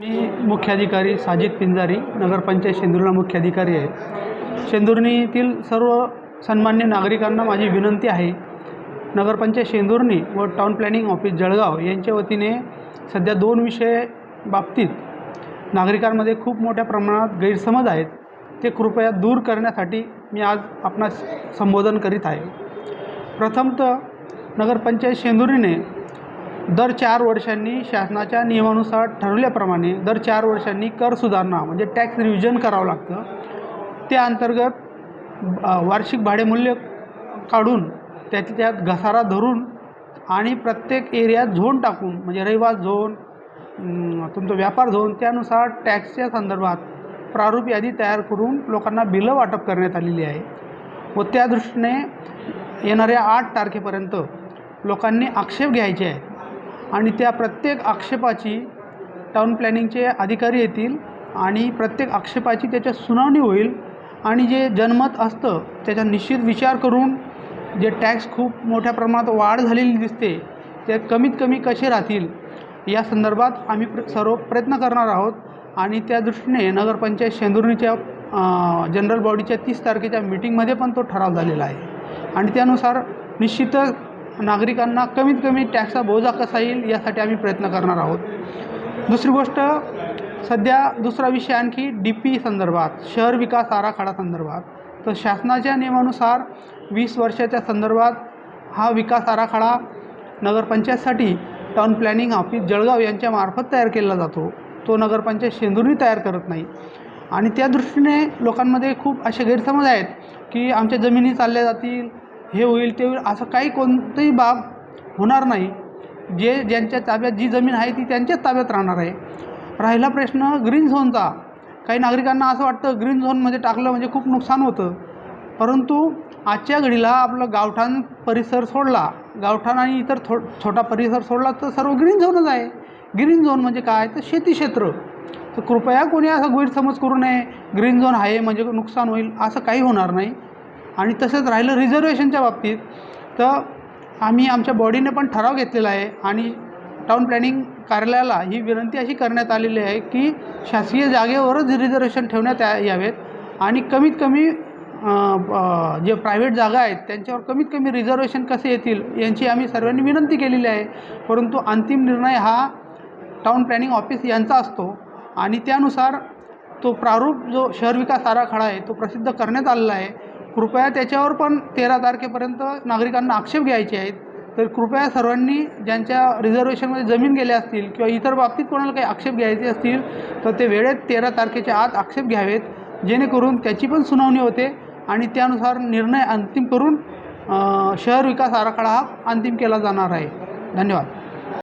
मी मुख्याधिकारी साजिद पिंजारी नगरपंचायत शेंदूरला मुख्याधिकारी आहे. शेंदुर्णीतील सर्व सन्मान्य नागरिकांना माझी विनंती आहे नगरपंचायत शेंदुर्णी व टाउन प्लॅनिंग ऑफिस जळगाव यांच्या वतीने सध्या दोन विषय बाबतीत नागरिकांमध्ये खूप मोठ्या प्रमाणात गैरसमज आहेत. ते कृपया दूर करण्यासाठी मी आज आपणास संबोधन करीत आहे. प्रथमतः नगरपंचायत शेंदुर्णीने दर चार वर्षांनी शासनाच्या नियमानुसार ठरवल्याप्रमाणे दर चार वर्षांनी कर सुधारणा म्हणजे टॅक्स रिव्हिजन करावं लागतं. त्या अंतर्गत वार्षिक भाडेमूल्य काढून त्याच्या त्यात घसारा धरून आणि प्रत्येक एरियात झोन टाकून म्हणजे रहिवास झोन तुमचं व्यापार झोन त्यानुसार टॅक्सच्या संदर्भात प्रारूप यादी तयार करून लोकांना बिलं वाटप करण्यात आलेली आहे. व त्या दृष्टीने येणाऱ्या आठ तारखेपर्यंत लोकांनी आक्षेप घ्यायचे आहेत. आणि त्या प्रत्येक आक्षेपाची टाऊन प्लॅनिंगचे अधिकारी येतील आणि प्रत्येक आक्षेपाची त्याच्या सुनावणी होईल आणि जे जनमत असतं त्याचा निश्चित विचार करून जे टॅक्स खूप मोठ्या प्रमाणात वाढ झालेली दिसते ते कमीत कमी कसे राहतील या संदर्भात आम्ही प्र सर्व प्रयत्न करणार आहोत. आणि त्या दृष्टीने नगरपंचायत शेंदुर्णीच्या जनरल बॉडीच्या तीस तारखेच्या मीटिंगमध्ये पण तो ठराव झालेला आहे. आणि त्यानुसार निश्चितच नागरिकांना कमीत कमी टॅक्सचा बोजा कसा येईल यासाठी आम्ही प्रयत्न करणार आहोत. दुसरी गोष्ट सध्या दुसरा विषय आणखी डी पी संदर्भात शहर विकास आराखडा संदर्भात. तर शासनाच्या नियमानुसार वीस वर्षाच्या संदर्भात हा विकास आराखडा नगरपंचायतसाठी टाउन प्लॅनिंग ऑफिस जळगाव यांच्यामार्फत तयार केला जातो. तो नगरपंचायत शेंदुर्णी तयार करत नाही. आणि त्या दृष्टीने लोकांमध्ये खूप असे गैरसमज आहेत की आमच्या जमिनी चालल्या जातील हे होईल ते होईल असं काही कोणतंही बाब होणार नाही. जे ज्यांच्या ताब्यात जी जमीन आहे ती त्यांच्याच ताब्यात राहणार आहे. राहिला प्रश्न ग्रीन झोनचा काही नागरिकांना असं वाटतं ग्रीन झोनमध्ये टाकलं म्हणजे खूप नुकसान होतं. परंतु आजच्या घडीला आपलं गावठाण परिसर सोडला. गावठाण आणि इतर थो छोटा परिसर सोडला तर सर्व ग्रीन झोनच आहे. ग्रीन झोन म्हणजे काय? तर शेती क्षेत्र. तर कृपया कोणी असा गैरसमज करू नये. ग्रीन झोन आहे म्हणजे नुकसान होईल असं काही होणार नाही. आणि तसंच राहिलं रिझर्वेशनच्या बाबतीत तर आम्ही आमच्या बॉडीने पण ठराव घेतलेला आहे आणि टाऊन प्लॅनिंग कार्यालयाला ही विनंती अशी करण्यात आलेली आहे की शासकीय जागेवरच रिझर्वेशन ठेवण्यात या यावेत आणि कमीत कमी ब- जे प्रायव्हेट जागा आहेत त्यांच्यावर कमीत कमी रिझर्वेशन कसे येतील यांची आम्ही सर्वांनी विनंती केलेली आहे. परंतु अंतिम निर्णय हा टाऊन प्लॅनिंग ऑफिस यांचा असतो आणि त्यानुसार तो प्रारूप जो शहर विकास आराखडा आहे तो प्रसिद्ध करण्यात आलेला आहे. कृपया त्याच्यावर पण तेरा तारखेपर्यंत नागरिकांना आक्षेप घ्यायचे आहेत. तर कृपया सर्वांनी ज्यांच्या रिझर्वेशनमध्ये जमीन गेल्या असतील किंवा इतर बाबतीत कोणाला काही आक्षेप घ्यायचे असतील तर ते वेळेत तेरा तारखेच्या आत आक्षेप घ्यावेत. जेणेकरून त्याची पण सुनावणी होते आणि त्यानुसार निर्णय अंतिम करून शहर विकास आराखडा हा अंतिम केला जाणार आहे. धन्यवाद.